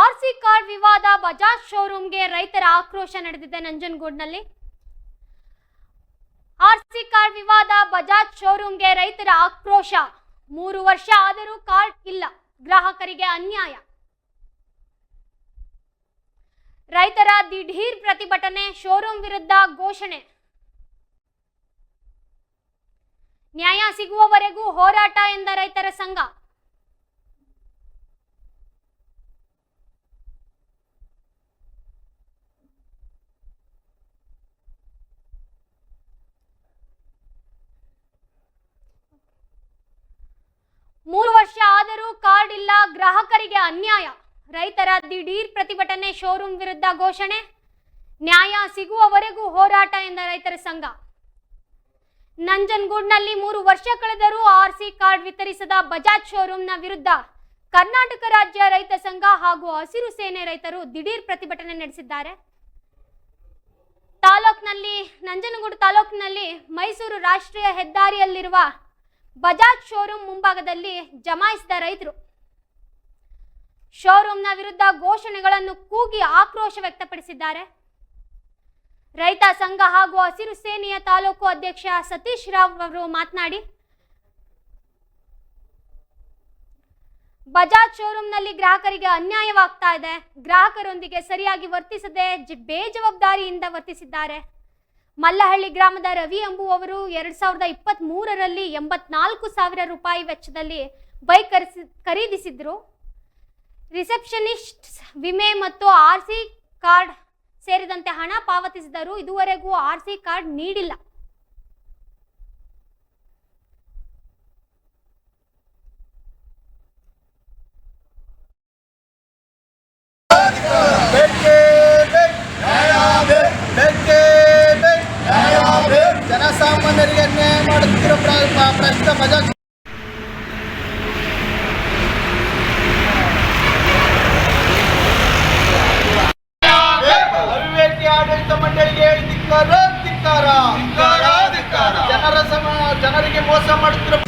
RC card ವಿವಾದ ಬಜಾಜ್ ಶೋರೂಮ್ಗೆ ರೈತರ ಆಕ್ರೋಶ ನಡೆದಿದೆ ಆರ್ ಆರ್ಸಿ ಕಾರ್ಡ್ ವಿವಾದ ಬಜಾಜ್ ಶೋರೂಮ್ಗೆ ರೈತರ ಆಕ್ರೋಶ. ಮೂರು ವರ್ಷ ಆದರೂ ಕಾರ್ಡ್ ಇಲ್ಲ. ಗ್ರಾಹಕರಿಗೆ ಅನ್ಯಾಯ. ರೈತರ ದಿಢೀರ್ ಪ್ರತಿಭಟನೆ, ಶೋರೂಮ್ ವಿರುದ್ಧ ಘೋಷಣೆ. ನ್ಯಾಯ ಸಿಗುವವರೆಗೂ ಹೋರಾಟ ಎಂದ ರೈತರ ಸಂಘ ಮೂರು ವರ್ಷ ಆದರೂ ಕಾರ್ಡ್ ಇಲ್ಲ, ಗ್ರಾಹಕರಿಗೆ ಅನ್ಯಾಯ. ರೈತರ ದಿಢೀರ್ ಪ್ರತಿಭಟನೆ ಶೋರೂಮ್ ವಿರುದ್ಧ ಘೋಷಣೆ. ನ್ಯಾಯ ಸಿಗುವವರೆಗೂ ಹೋರಾಟ ಎಂದ ರೈತರ ಸಂಘ. ನಂಜನಗೂಡ್ನಲ್ಲಿ ಮೂರು ವರ್ಷ ಕಳೆದರೂ ಆರ್ಸಿ ಕಾರ್ಡ್ ವಿತರಿಸದ ಬಜಾಜ್ ಶೋರೂಮ್ನ ವಿರುದ್ಧ ಕರ್ನಾಟಕ ರಾಜ್ಯ ರೈತ ಸಂಘ ಹಾಗೂ ಹಸಿರು ಸೇನೆ ರೈತರು ದಿಢೀರ್ ಪ್ರತಿಭಟನೆ ನಡೆಸಿದ್ದಾರೆ. ತಾಲೂಕ್ನಲ್ಲಿ, ನಂಜನಗೂಡು ತಾಲೂಕಿನಲ್ಲಿ ಮೈಸೂರು ರಾಷ್ಟ್ರೀಯ ಹೆದ್ದಾರಿಯಲ್ಲಿರುವ ಬಜಾಜ್ ಶೋರೂಮ್ ಮುಂಭಾಗದಲ್ಲಿ ಜಮಾಯಿಸಿದ ರೈತರು. ಶೋರೂಮ್ನ ವಿರುದ್ಧ ಘೋಷಣೆಗಳನ್ನು ಕೂಗಿ ಆಕ್ರೋಶ ವ್ಯಕ್ತಪಡಿಸಿದ್ದಾರೆ. ರೈತ ಸಂಘ ಹಾಗೂ ಹಸಿರು ಸೇನೆಯ ತಾಲೂಕು ಅಧ್ಯಕ್ಷ ಸತೀಶ್ ರಾವ್ ಅವರು ಮಾತನಾಡಿ, ಬಜಾಜ್ ಶೋರೂಮ್ನಲ್ಲಿ ಗ್ರಾಹಕರಿಗೆ ಅನ್ಯಾಯವಾಗ್ತಾ ಇದೆ. ಗ್ರಾಹಕರೊಂದಿಗೆ ಸರಿಯಾಗಿ ವರ್ತಿಸದೆ ಬೇಜವಾಬ್ದಾರಿಯಿಂದ ವರ್ತಿಸಿದ್ದಾರೆ. ಮಲ್ಲಹಳ್ಳಿ ಗ್ರಾಮದ ರವಿ ಎಂಬುವವರು ಎರಡ್ ಸಾವಿರದ ಇಪ್ಪತ್ತ್ ಮೂರರಲ್ಲಿ ಎಂಬತ್ನಾಲ್ಕು ಸಾವಿರ ರೂಪಾಯಿ ವೆಚ್ಚದಲ್ಲಿ ಬೈಕ್ ಖರೀದಿಸಿದ್ರು. ರಿಸೆಪ್ಷನಿಸ್ಟ್ ವಿಮೆ ಮತ್ತು ಆರ್ ಸಿ ಕಾರ್ಡ್ ಸೇರಿದಂತೆ ಹಣ ಪಾವತಿಸಿದರೂ ಇದುವರೆಗೂ ಆರ್ ಸಿ ಕಾರ್ಡ್ ನೀಡಿಲ್ಲ ಬೇಕೇ ಬೇಕು. ಬೇಕೇ ಬೇಕು. ಜನಸಾಮಾನ್ಯರಿಗೆ ಅನ್ಯಾಯ ಮಾಡುತ್ತಿರೋ ಪ್ರ- ಪ್ರ- ಪ್ರಶ್ನೆ ಬಜಾಜ್ ಅವಿವೇಕಿ ಆಡಳಿತ ಮಂಡಳಿಗೆ ಧಿಕ್ಕಾರ ಧಿಕ್ಕಾರ ಜನರ ಸಮ ಜನರಿಗೆ ಮೋಸ ಮಾಡುತ್ತಿರೋ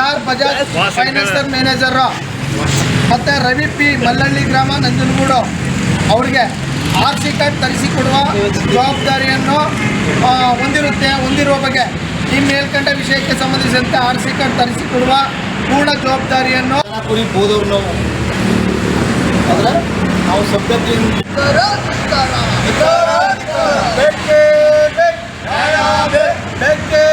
ಸ್ಟಾರ್ ಬಜಾಜ್ ಫೈನಾನ್ಸರ್ ಮ್ಯಾನೇಜರ್ ಮತ್ತೆ ರವಿ ಪಿ ಮಲ್ಲಳ್ಳಿ ಗ್ರಾಮ ನಂಜನಗೂಡು ಅವರಿಗೆ ಆರ್ ಸಿ ಕಾರ್ಡ್ ತರಿಸಿಕೊಡುವ ಜವಾಬ್ದಾರಿಯನ್ನು ಹೊಂದಿರುತ್ತೆ ಹೊಂದಿರುವ ಬಗ್ಗೆ. ಈ ಮೇಲ್ಕಂಡ ವಿಷಯಕ್ಕೆ ಸಂಬಂಧಿಸಿದಂತೆ ಆರ್ ಸಿ ಕಾರ್ಡ್ ತರಿಸಿಕೊಡುವ ಪೂರ್ಣ ಜವಾಬ್ದಾರಿಯನ್ನು ಪುರಿ ಬೋದವ್ರು ನಾವು ಆದ್ರೆ ನಾವು ಸಭ್ಯತೆಯಿಂದ ಬೇಕೇ ಬೇಕು. ಬೇಕೇ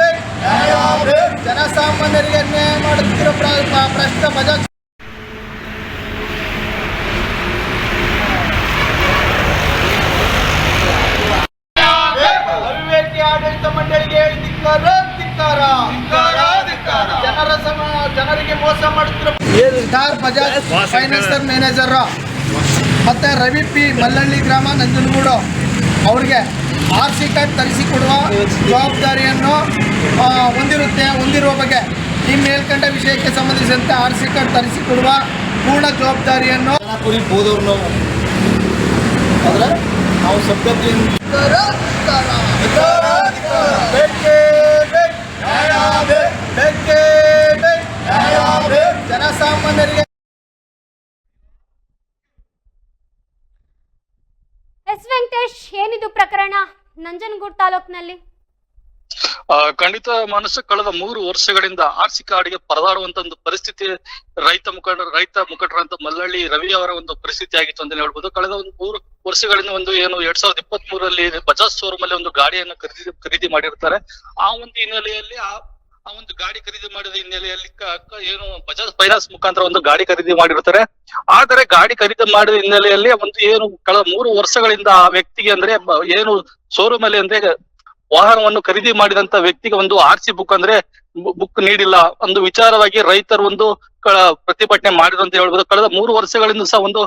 ಬೇಕು. ಜನಸಾಮಾನ್ಯರಿಗೆ ಅನ್ಯಾಯ ಮಾಡುತ್ತಿರೋ ಪ್ರ- ಪ್ರ- ಪ್ರಶ್ನೆ ಮಜಾ ಅವಿವೇಕಿ ಆಡಳಿತ ಮಂಡಳಿಗೆ ಧಿಕ್ಕಾರ ಧಿಕ್ಕಾರ. ಜನರ ಸಮ ಜನರಿಗೆ ಮೋಸ ಮಾಡುತ್ತಿರೋ ಸ್ಟಾರ್ ಬಜಾಜ್ ಫೈನಾನ್ಸರ್ ಮ್ಯಾನೇಜರ್ ಮತ್ತೆ ರವಿ ಪಿ ಮಲ್ಲಳ್ಳಿ ಗ್ರಾಮ ನಂಜನಗೂಡು. ಅವರಿಗೆ ಆರ್ ಸಿ ಕಾರ್ಡ್ ತರಿಸಿಕೊಡುವ ಜವಾಬ್ದಾರಿಯನ್ನು ಹೊಂದಿರುತ್ತೆ. ಹೊಂದಿರುವ ಬಗ್ಗೆ ಈ ಮೇಲ್ಕಂಡ ವಿಷಯಕ್ಕೆ ಸಂಬಂಧಿಸಿದಂತೆ ಆರ್ ಸಿ ಕಾರ್ಡ್ ತರಿಸಿಕೊಡುವ ಪೂರ್ಣ ಜವಾಬ್ದಾರಿಯನ್ನು ಕುರಿ ಬೋದವ್ರು ನಾವು ಆದ್ರೆ ನಾವು ಸಭ್ಯತೆಯಿಂದ ಬೇಕೇ ಬೇಕು. ಬೇಕೇ ಬೇಕು. ಜನಸಾಮಾನ್ಯರಿಗೆ ಎಸ್ ವೆಂಕಟೇಶ್ ಪ್ರಕರಣ ನಂಜನಗೂಡು ತಾಲೂಕಿನಲ್ಲಿ? ಖಂಡಿತ ಮನಸ್ಸು ಕಳೆದ ಮೂರು ವರ್ಷಗಳಿಂದ ಆರ್ಸಿ ಕಾರ್ಡ್ಗೆ ಪರದಾಡುವಂತ ಒಂದು ಪರಿಸ್ಥಿತಿ, ರೈತ ಮುಖಂಡ, ರೈತ ಮುಖಂಡರಂತ ಮಲ್ಲಳ್ಳಿ ರವಿ ಅವರ ಒಂದು ಪರಿಸ್ಥಿತಿ ಆಗಿತ್ತು ಅಂತ ಹೇಳ್ಬೋದು. ಕಳೆದ ಒಂದು ಮೂರು ವರ್ಷಗಳಿಂದ ಒಂದು ಏನು ಎರಡ್ ಸಾವಿರದ ಇಪ್ಪತ್ತ್ ಮೂರರಲ್ಲಿ ಬಜಾಜ್ ಶೋರೂಮ್ ಅಲ್ಲಿ ಒಂದು ಗಾಡಿಯನ್ನು ಖರೀದಿ ಖರೀದಿ ಮಾಡಿರ್ತಾರೆ. ಆ ಒಂದು ಹಿನ್ನೆಲೆಯಲ್ಲಿ ಆ ಆ ಒಂದು ಗಾಡಿ ಖರೀದಿ ಮಾಡಿದ ಹಿನ್ನೆಲೆಯಲ್ಲಿ ಏನು ಬಜಾಜ್ ಫೈನಾನ್ಸ್ ಮುಖಾಂತರ ಒಂದು ಗಾಡಿ ಖರೀದಿ ಮಾಡಿರ್ತಾರೆ. ಆದರೆ ಗಾಡಿ ಖರೀದಿ ಮಾಡಿದ ಹಿನ್ನೆಲೆಯಲ್ಲಿ ಒಂದು ಏನು ಕಳೆದ ಮೂರು ವರ್ಷಗಳಿಂದ ಆ ವ್ಯಕ್ತಿಗೆ ಅಂದ್ರೆ ಏನು ಶೋರೂಮ್ ಅಲ್ಲಿ ಅಂದ್ರೆ ವಾಹನವನ್ನು ಖರೀದಿ ಮಾಡಿದಂತ ವ್ಯಕ್ತಿಗೆ ಒಂದು ಆರ್ ಸಿ ಬುಕ್ ಅಂದ್ರೆ ಬುಕ್ ನೀಡಿಲ್ಲ. ಒಂದು ವಿಚಾರವಾಗಿ ರೈತರು ಒಂದು ಪ್ರತಿಭಟನೆ ಮಾಡಿದ್ರು ಅಂತ ಹೇಳ್ಬೋದು. ಕಳೆದ ಮೂರು ವರ್ಷಗಳಿಂದ ಸಹ ಒಂದು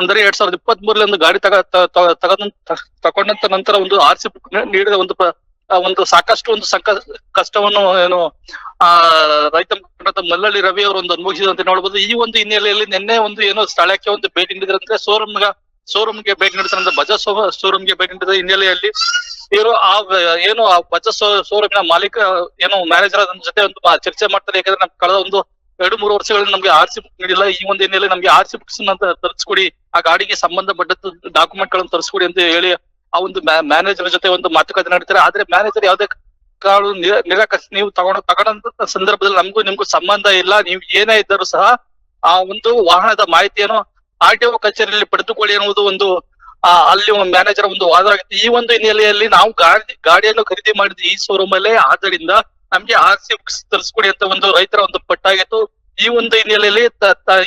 ಅಂದ್ರೆ ಎರಡ್ ಸಾವಿರದ ಇಪ್ಪತ್ತ್ ಮೂರಲ್ಲಿ ಒಂದು ಗಾಡಿ ತಗ ತಗೊಂಡಂತ ನಂತರ ಒಂದು ಆರ್ ಸಿ ಬುಕ್ ನೀಡಿದ ಒಂದು ಒಂದು ಸಾಕಷ್ಟು ಒಂದು ಸಂಕ, ಕಷ್ಟವನ್ನು ಏನು, ಆ, ರೈತ ಮುಖಂಡ ಮಲ್ಲಳ್ಳಿ ರವಿ ಅವರು ಒಂದು ಅನುಭವಿಸಿದ್ರು ಅಂತ ನೋಡ್ಬೋದು. ಈ ಒಂದು ಹಿನ್ನೆಲೆಯಲ್ಲಿ ನಿನ್ನೆ ಒಂದು ಏನೋ ಸ್ಥಳಕ್ಕೆ ಒಂದು ಭೇಟಿ ನೀಡಿದ್ರಂತೆ ಶೋರೂಮ್ ಶೋರೂಮ್ಗೆ ಭೇಟಿ ನೀಡಿದ್ರಂತೆ ಬಜಾಜ್ ಶೋರೂಮ್ಗೆ ಭೇಟಿ ನೀಡಿದ ಹಿನ್ನೆಲೆಯಲ್ಲಿ ಇವರು ಆ, ಏನು, ಆ ಬಜಾಜ್ ಶೋರೂಮಿನ ಮಾಲೀಕ, ಏನು ಮ್ಯಾನೇಜರ್ ಜೊತೆ ಒಂದು ಚರ್ಚೆ ಮಾಡ್ತಾರೆ. ಯಾಕಂದ್ರೆ ನಮ್ಗೆ ಕಳೆದ ಒಂದು ಎರಡು ಮೂರು ವರ್ಷಗಳಲ್ಲಿ ನಮ್ಗೆ ಆರ್ ಸಿ ಬುಕ್ ನೀಡಿಲ್ಲ. ಈ ಒಂದು ಹಿನ್ನೆಲೆ ನಮ್ಗೆ ಆರ್ ಸಿ ಬುಕ್ಸ್ ತರಿಸ್ಕೊಡಿ, ಆ ಗಾಡಿಗೆ ಸಂಬಂಧಪಟ್ಟ ಡಾಕ್ಯುಮೆಂಟ್ಗಳನ್ನು ತರಿಸ್ಕೊಡಿ ಅಂತ ಹೇಳಿ ಆ ಒಂದು ಮ್ಯಾನೇಜರ್ ಜೊತೆ ಒಂದು ಮಾತುಕತೆ ನಡೀತಾರೆ. ಆದ್ರೆ ಮ್ಯಾನೇಜರ್ ಯಾವ್ದೇ ಕಾಳು ನಿರ- ನಿರಾಕರಿಸಿ ನೀವು ತಗೊಂಡು, ತಗೊಂಡಂತ ಸಂದರ್ಭದಲ್ಲಿ ನಮಗೂ ನಿಮ್ಗೂ ಸಂಬಂಧ ಇಲ್ಲ. ನೀವು ಏನೇ ಇದ್ದರೂ ಸಹ ಆ ಒಂದು ವಾಹನದ ಮಾಹಿತಿಯನ್ನು ಆರ್ ಟಿ ಒ ಕಚೇರಿಯಲ್ಲಿ ಪಡೆದುಕೊಳ್ಳಿ ಎನ್ನುವುದು ಒಂದು, ಆ, ಅಲ್ಲಿ ಮ್ಯಾನೇಜರ್ ಒಂದು ವಾದ ಆಗಿತ್ತು ಈ ಒಂದು ಹಿನ್ನೆಲೆಯಲ್ಲಿ ನಾವು ಗಾಡಿ, ಗಾಡಿಯನ್ನು ಖರೀದಿ ಮಾಡಿದ ಈ ಶೋರೂಮ್ ಅಲ್ಲೇ ಆದ್ದರಿಂದ ನಮ್ಗೆ ಆರ್ ಸಿ ಬುಕ್ಸ್ ತರಿಸ್ಕೊಡಿ ಅಂತ ಒಂದು ರೈತರ ಒಂದು ಪಟ್ಟಾಗಿತ್ತು. ಈ ಒಂದು ಹಿನ್ನೆಲೆಯಲ್ಲಿ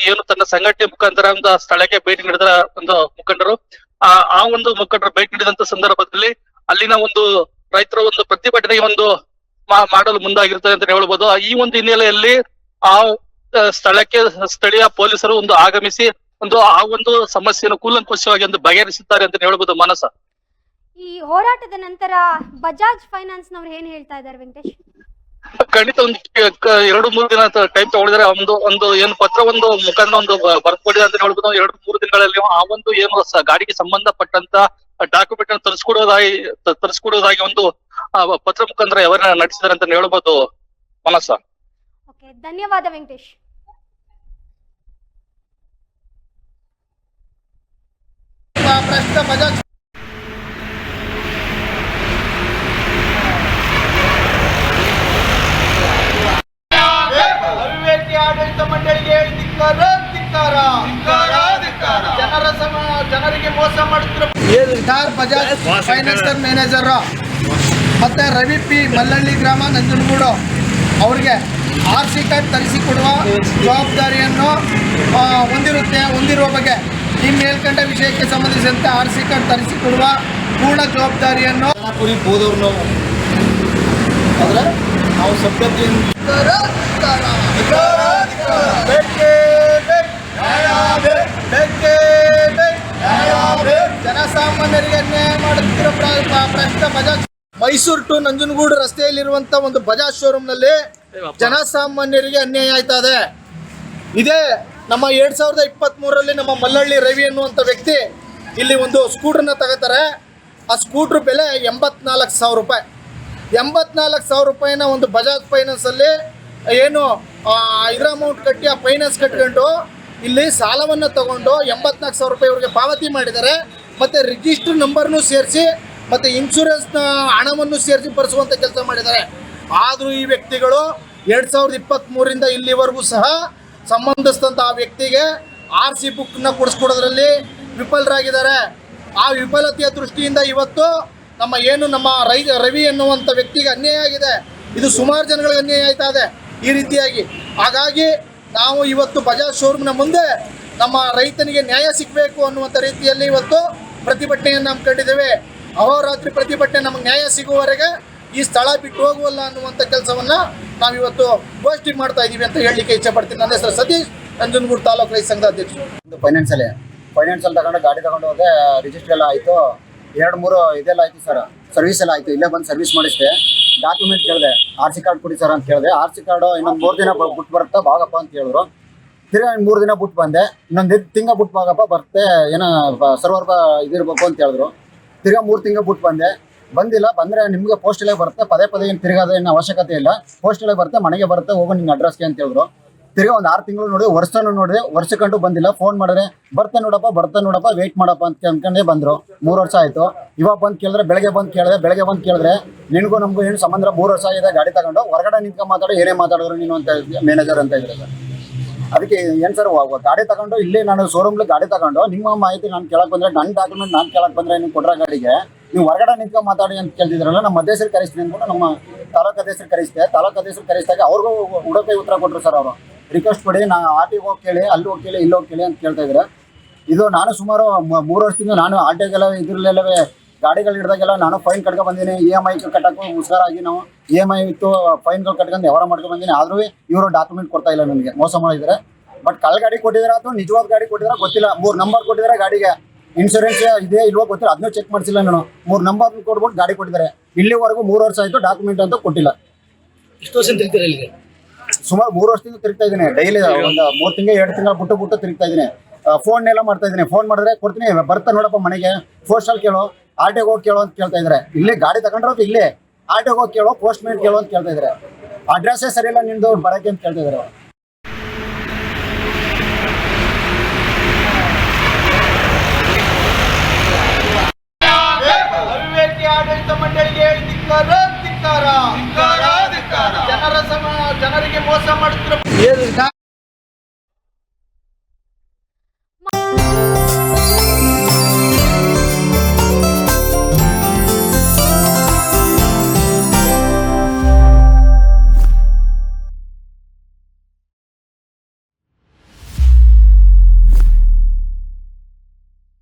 ಏನು ತನ್ನ ಸಂಘಟನೆ ಮುಖಾಂತರ ಒಂದು ಸ್ಥಳಕ್ಕೆ ಭೇಟಿ ನೀಡಿದ ಒಂದು ಮುಖಂಡರು ಆ ಆ ಒಂದು ಮುಖಂಡರು ಭೇಟಿ ನೀಡಿದಂತ ಸಂದರ್ಭದಲ್ಲಿ ಅಲ್ಲಿನ ಒಂದು ರೈತರ ಒಂದು ಪ್ರತಿಭಟನೆ ಒಂದು ಮಾಡಲು ಮುಂದಾಗಿರ್ತಾರೆ ಅಂತ ಹೇಳ್ಬೋದು. ಈ ಒಂದು ಹಿನ್ನೆಲೆಯಲ್ಲಿ ಆ ಸ್ಥಳಕ್ಕೆ, ಸ್ಥಳೀಯ ಪೊಲೀಸರು ಒಂದು ಆಗಮಿಸಿ ಒಂದು ಆ ಒಂದು ಸಮಸ್ಯೆಯನ್ನು ಕೂಲಂಕುಷವಾಗಿ ಒಂದು ಬಗೆಹರಿಸುತ್ತಾರೆ ಅಂತ ಹೇಳ್ಬೋದು ಮನಸ್ಸ ಈ ಹೋರಾಟದ ನಂತರ ಬಜಾಜ್ ಫೈನಾನ್ಸ್ನವ್ರು ಏನ್ ಹೇಳ್ತಾ ಇದ್ದಾರೆ ವೆಂಕಟೇಶ್? ಖಂಡಿತ ಒಂದು ಎರಡು ಮೂರು ದಿನ ಟೈಮ್ ತಗೊಳಿದ್ರೆ ಒಂದು ಒಂದು ಏನು ಪತ್ರ ಒಂದು ಮುಖಾಂತರ ಒಂದು ಬರ್ಕೊಡಿದೆ ಅಂತ ಹೇಳ್ಬೋದು ಎರಡು ಮೂರು ದಿನಗಳಲ್ಲಿ ಆ ಒಂದು ಏನು ಗಾಡಿಗೆ ಸಂಬಂಧಪಟ್ಟಂತ ಡಾಕ್ಯುಮೆಂಟ್ ಅನ್ನು ತರಿಸ್ಕೊಡೋದಾಗಿ ತರಿಸ್ಕೊಡೋದಾಗಿ ಒಂದು ಪತ್ರ ಮುಖಾಂತರ ಯಾವ ನಡೆಸಿದ್ದಾರೆ ಅಂತ ಹೇಳ್ಬೋದು ಮನಸ್ಸ. ಓಕೆ ಧನ್ಯವಾದ ವೆಂಕಟೇಶ್. ಪ್ರಶ್ನೆ ಬಜಾಜ್ ಅವಿವೇಕಿ ಆಡಳಿತ ಮಂಡಳಿಗೆ ಧಿಕ್ಕಾರ ಧಿಕ್ಕಾರ ಜನರ ಸಮ ಜನರಿಗೆ ಮೋಸ ಮಾಡುತ್ತಿರುವ ಸ್ಟಾರ್ ಬಜಾಜ್ ಫೈನಾನ್ಸರ್ ಮ್ಯಾನೇಜರು ಮತ್ತೆ ರವಿ ಪಿ ಮಲ್ಲಳ್ಳಿ ಗ್ರಾಮ ನಂಜನಗೂಡು ಅವ್ರಿಗೆ ಆರ್ ಸಿ ಕಾರ್ಡ್ ತರಿಸಿಕೊಡುವ ಜವಾಬ್ದಾರಿಯನ್ನು ಹೊಂದಿರುತ್ತೆ ಹೊಂದಿರುವ ಬಗ್ಗೆ ಈ ಮೇಲ್ಕಂಡ ವಿಷಯಕ್ಕೆ ಸಂಬಂಧಿಸಿದಂತೆ ಆರ್ ಸಿ ಕಾರ್ಡ್ ತರಿಸಿಕೊಡುವ ಪೂರ್ಣ ಜವಾಬ್ದಾರಿಯನ್ನು ಪುರಿ ಬೋದವ್ರು ನಾವು ಆದರೆ ನಾವು ಸಭ್ಯತೆಯನ್ನು ಬೇಕೇ ಬೇಕು. ಬೇಕೇ ಬೇಕು. ಜನಸಾಮಾನ್ಯರಿಗೆ ಅನ್ಯಾಯ ಮಾಡುತ್ತಿರೋ ಬಜಾಜ್ ಮೈಸೂರು ಟು ನಂಜನಗೂಡು ರಸ್ತೆಯಲ್ಲಿರುವಂತ ಒಂದು ಬಜಾಜ್ ಶೋರೂಮ್ನಲ್ಲಿ ಜನಸಾಮಾನ್ಯರಿಗೆ ಅನ್ಯಾಯ ಆಯ್ತಾ ಇದೆ ಇದೇ ನಮ್ಮ ಎರಡ್ ಸಾವಿರದ ಇಪ್ಪತ್ತ್ ಮೂರರಲ್ಲಿ ನಮ್ಮ ಮಲ್ಲಳ್ಳಿ ರವಿ ಅನ್ನುವಂತ ವ್ಯಕ್ತಿ ಇಲ್ಲಿ ಒಂದು ಸ್ಕೂಟ್ರನ್ನ ತಗೋತಾರೆ. ಆ ಸ್ಕೂಟ್ರ್ ಬೆಲೆ ಎಂಬತ್ನಾಲ್ಕು ಸಾವಿರ ರೂಪಾಯಿ. ಎಂಬತ್ನಾಲ್ಕು ಸಾವಿರ ರೂಪಾಯಿನ ಒಂದು ಬಜಾಜ್ ಫೈನಾನ್ಸ್ ಅಲ್ಲಿ ಏನು ಇದ್ರ ಅಮೌಂಟ್ ಕಟ್ಟಿ ಆ ಫೈನಾನ್ಸ್ ಕಟ್ಕೊಂಡು ಇಲ್ಲಿ ಸಾಲವನ್ನು ತಗೊಂಡು ಎಂಬತ್ನಾಲ್ಕು ಸಾವಿರ ರೂಪಾಯಿ ಇವರಿಗೆ ಪಾವತಿ ಮಾಡಿದ್ದಾರೆ. ಮತ್ತು ರಿಜಿಸ್ಟರ್ ನಂಬರ್ನು ಸೇರಿಸಿ, ಮತ್ತು ಇನ್ಶೂರೆನ್ಸ್ನ ಹಣವನ್ನು ಸೇರಿಸಿ ಬರೆಸುವಂಥ ಕೆಲಸ ಮಾಡಿದ್ದಾರೆ. ಆದರೂ ಈ ವ್ಯಕ್ತಿಗಳು ಎರಡು ಸಾವಿರದ ಇಪ್ಪತ್ತ್ಮೂರಿಂದ ಇಲ್ಲಿವರೆಗೂ ಸಹ ಸಂಬಂಧಿಸಿದಂಥ ಆ ವ್ಯಕ್ತಿಗೆ ಆರ್ ಸಿ ಬುಕ್ನ ಕೊಡಿಸ್ಕೊಡೋದ್ರಲ್ಲಿ ವಿಫಲರಾಗಿದ್ದಾರೆ. ಆ ವಿಫಲತೆಯ ದೃಷ್ಟಿಯಿಂದ ಇವತ್ತು ನಮ್ಮ ಏನು ನಮ್ಮ ರೈ, ರವಿ ಎನ್ನುವಂಥ ವ್ಯಕ್ತಿಗೆ ಅನ್ಯಾಯ ಆಗಿದೆ. ಇದು ಸುಮಾರು ಜನಗಳಿಗೆ ಅನ್ಯಾಯ ಆಯ್ತಾ ಇದೆ ಈ ರೀತಿಯಾಗಿ. ಹಾಗಾಗಿ ನಾವು ಇವತ್ತು ಬಜಾಜ್ ಶೋರೂಮ್ನ ಮುಂದೆ ನಮ್ಮ ರೈತನಿಗೆ ನ್ಯಾಯ ಸಿಗಬೇಕು ಅನ್ನುವಂಥ ರೀತಿಯಲ್ಲಿ ಇವತ್ತು ಪ್ರತಿಭಟನೆಯನ್ನು ಹಮ್ಮಿಕೊಂಡಿದ್ದೇವೆ ಅಹೋರಾತ್ರಿ ಪ್ರತಿಭಟನೆ ನಮಗೆ ನ್ಯಾಯ ಸಿಗುವವರೆಗೆ ಈ ಸ್ಥಳ ಬಿಟ್ಟು ಹೋಗುವಲ್ಲ ಅನ್ನುವಂಥ ಕೆಲಸವನ್ನ ನಾವಿವತ್ತು ಗೋಷ್ಠಿ ಮಾಡ್ತಾ ಇದ್ದೀವಿ ಅಂತ ಹೇಳಲಿಕ್ಕೆ ಇಚ್ಛೆ ಪಡ್ತೀನಿ. ನನ್ನ ಹೆಸರು ಸತೀಶ್, ನಂಜನಗೂಡು ತಾಲೂಕು ರೈತ ಸಂಘದ ಅಧ್ಯಕ್ಷರು. ಒಂದು ಫೈನಾನ್ಸಲ್ಲಿ ಫೈನಾನ್ಸಲ್ಲಿ ತಗೊಂಡು ಗಾಡಿ ತಗೊಂಡು ಹೋದೆ ರಿಜಿಸ್ಟರ್ ಎಲ್ಲ ಆಯಿತು. ಎರಡು ಮೂರು ಇದೆಲ್ಲ ಆಯಿತು ಸರ್ ಸರ್ವಿಸ್ ಎಲ್ಲ ಆಯಿತು. ಇಲ್ಲೇ ಬಂದು ಸರ್ವಿಸ್ ಮಾಡಿಸಿದೆ. ಡಾಕ್ಯುಮೆಂಟ್ ಕೇಳಿದೆ. ಆರ್ ಸಿ ಕಾರ್ಡ್ ಕೊಡಿ ಸರ್ ಅಂತ ಕೇಳಿದೆ. ಆರ್ ಸಿ ಕಾರ್ಡು ಇನ್ನೊಂದು ಮೂರು ದಿನ ಬಿಟ್ಟು ಬರುತ್ತಾ, ಬಾಗಪ್ಪ ಅಂತ ಹೇಳಿದ್ರು. ತಿರ್ಗಾ ಮೂರು ದಿನ ಬಿಟ್ಟು ಬಂದೆ. ಇನ್ನೊಂದು ತಿಂಗ ಬಿಟ್ಟು ಬಾಗಪ್ಪ ಬರುತ್ತೆ ಏನೋ ಸರ್ವರ್ ಇದಿರ್ಬೇಕು ಅಂತ ಹೇಳಿದ್ರು. ತಿರ್ಗಾ ಮೂರು ತಿಂಗ ಬಿಟ್ಟು ಬಂದೆ. ಬಂದಿಲ್ಲ, ಬಂದ್ರೆ ನಿಮಗೆ ಪೋಸ್ಟಲ್ಲೇ ಬರುತ್ತೆ. ಪದೇ ಪದೇ ಏನು ತಿರ್ಗಾದ ಏನು ಅವಶ್ಯಕತೆ ಇಲ್ಲ. ಪೋಸ್ಟಲ್ಲೇ ಬರುತ್ತೆ, ಮನೆಗೆ ಬರುತ್ತೆ, ಹೋಗೋ ನಿನ್ನ ಅಡ್ರೆಸ್ಗೆ ಅಂತ ಹೇಳಿದ್ರು. ತಿರ್ಗಾ ಒಂದು ಆರು ತಿಂಗಳು ನೋಡಿದೆ, ವರ್ಷನೂ ನೋಡಿದೆ ವರ್ಷಕಂಡು ಬಂದಿಲ್ಲ. ಫೋನ್ ಮಾಡಿದ್ರೆ, ಬರ್ತಾ ನೋಡಪ್ಪ ಬರ್ತಾ ನೋಡಪ್ಪ ವೇಟ್ ಮಾಡಪ್ಪ ಅಂತ ಅನ್ಕೊಂಡೇ ಬಂದ್ರು. ಮೂರು ವರ್ಷ ಆಯಿತು. ಇವಾಗ ಬಂದು ಕೇಳಿದ್ರೆ, ಬೆಳಗ್ಗೆ ಬಂದು ಕೇಳಿದೆ, ಬೆಳಗ್ಗೆ ಬಂದು ಕೇಳಿದ್ರೆ ನಿನಗೂ ನಮಗೂ ಏನು ಸಂಬಂಧ ಮೂರು ವರ್ಷ ಆಗಿದೆ, ಗಾಡಿ ತಗೊಂಡು, ಹೊರಗಡೆ ನಿಂತ್ಕೊಂಡು ಮಾತಾಡೋ, ಏನೇ ಮಾತಾಡಿದ್ರು ನೀನು ಅಂತ ಮ್ಯಾನೇಜರ್ ಅಂತ ಇದ್ರೆ ಸರ್ ಅದಕ್ಕೆ ಏನು ಸರ್ ಗಾಡಿ ತಗೊಂಡು ಇಲ್ಲೇ ನಾನು ಶೋರೂಮ್ಲಿ ಗಾಡಿ ತಗೊಂಡು ನಿಮ್ಮ ಮಾಹಿತಿ ನಾನು ಕೇಳಕ್ ಬಂದ್ರೆ ನನ್ನ ಡಾಕ್ಯುಮೆಂಟ್ ನಾನು ಕೇಳಕ್ ಬಂದ್ರೆ ನೀವು ಕೊಡ್ರ ಗಾಡಿಗೆ, ನೀವು ಹೊರಗಡೆ ನಿಂತ್ಕೊಂಡು ಮಾತಾಡಿ ಅಂತ ಕೇಳ್ತಿದ್ರಲ್ಲ, ನಮ್ಮ ಮಧ್ಯಸ್ಥರು ಕರೆಸ್ತೀನಿ ಅಂದ್ಬಿಟ್ಟು ನಮ್ಮ ತಾಲೂಕು ಅಧ್ಯಕ್ಷರು ಕರೆಸ್ತೆ ತಾಲೂಕು ಅಧ್ಯಕ್ಷರು ಕರೆಸಿದಾಗ ಅವ್ರಿಗೂ ಉತ್ತರ ಕೊಟ್ಟರು ಸರ್ ಅವರು. ರಿಕ್ವೆಸ್ಟ್ ಕೊಡಿ, ನಾನು ಆರ್ ಟಿ ಹೋಗಿ ಕೇಳಿ ಅಲ್ಲಿ ಹೋಗಿ ಕೇಳಿ ಇಲ್ಲಿ ಹೋಗಿ ಕೇಳಿ ಅಂತ ಕೇಳ್ತಾ ಇದ್ರೆ. ಇದು ನಾನು ಸುಮಾರು ಮೂರು ವರ್ಷದಿಂದ ನಾನು ಆರ್ ಟಿಗೆಲ್ಲ ಗಾಡಿಗಳು ಹಿಡ್ದಾಗೆಲ್ಲ ನಾನು ಫೈನ್ ಕಟ್ಕೊಂಡ್ ಬಂದೀನಿ. ಇ ಎಂ ಐ ಕಟ್ಟಕ್ಕೂ ಹುಷಾರಾಗಿ ನಾವು ಇ ಎಂ ಐ ಇತ್ತು ಫೈನ್ಗಳು ಕಟ್ಕೊಂಡು ವ್ಯವಹಾರ ಮಾಡ್ಕೊಂಡು ಬಂದೀನಿ. ಆದ್ರೂ ಇವರು ಡಾಕ್ಯುಮೆಂಟ್ ಕೊಡ್ತಾ ಇಲ್ಲ ನನಗೆ ಮೋಸ ಮಾಡಿದ್ದಾರೆ ಬಟ್ ಕಲ್ ಗಾಡಿ ಕೊಟ್ಟಿದ್ರೆ ಅಥವಾ ನಿಜವಾದ ಗಾಡಿ ಕೊಟ್ಟಿದ್ರೆ ಗೊತ್ತಿಲ್ಲ. ಮೂರು ನಂಬರ್ ಕೊಟ್ಟಿದ್ದಾರೆ ಗಾಡಿಗೆ. ಇನ್ಶೂರೆನ್ಸ್ ಇದೆ ಇಲ್ವೋ ಗೊತ್ತಿಲ್ಲ. ಅದನ್ನೂ ಚೆಕ್ ಮಾಡಿಸಿಲ್ಲ ನಾನು. ಮೂರು ನಂಬರ್ ಕೊಟ್ಬಿಟ್ಟು ಗಾಡಿ ಕೊಟ್ಟಿದ್ದಾರೆ. ಇಲ್ಲಿವರೆಗೂ ಮೂರು ವರ್ಷ ಆಯಿತು ಡಾಕ್ಯುಮೆಂಟ್ ಅಂತ ಕೊಟ್ಟಿಲ್ಲ. ಎಷ್ಟು ವರ್ಷ ತಿಂತೀರಾ ಇಲ್ಲಿಗೆ? ಸುಮಾರು ಮೂರು ವರ್ಷದಿಂದ ತಿರುಗ್ತಾ ಇದ್ದೀನಿ. ಡೈಲಿ ಒಂದು ಮೂರು ತಿಂಗಳು ಎರಡು ತಿಂಗಳು ಬಿಟ್ಟು ಬಿಟ್ಟು ತಿರುಗ್ತಾ ಇದ್ದೀನಿ. ಫೋನ್ ಎಲ್ಲ ಮಾಡ್ತಾ ಇದ್ದೀನಿ. ಫೋನ್ ಮಾಡಿದ್ರೆ ಕೊಡ್ತೀನಿ. ಬರ್ತಾ ನೋಡಪ್ಪ ಮನೆಗೆ. ಪೋಸ್ಟಲ್ ಕೇಳೋ. ಆಟೋಗೆ ಹೋಗಿ ಕೇಳೋ ಅಂತ ಕೇಳ್ತಾ ಇದ್ದಾರೆ. ಇಲ್ಲೇ ಗಾಡಿ ತಗೊಂಡ್ರೆ ಇಲ್ಲೇ. ಆಟೋಗೆ ಹೋಗಿ ಕೇಳೋ ಪೋಸ್ಟ್ ಮೇಲೆ ಕೇಳೋ ಅಂತ ಕೇಳ್ತಾ ಇದ್ರೆ ಅಡ್ರೆಸ್ಸೇ ಸರಿ ಇಲ್ಲ ನಿಮ್ದು ಬರಕ್ಕೆ ಅಂತ ಕೇಳ್ತಾ ಇದ್ರು ಜನರಿಗೆ ಮೋಸ ಮಾಡುತ್ತಿರೋ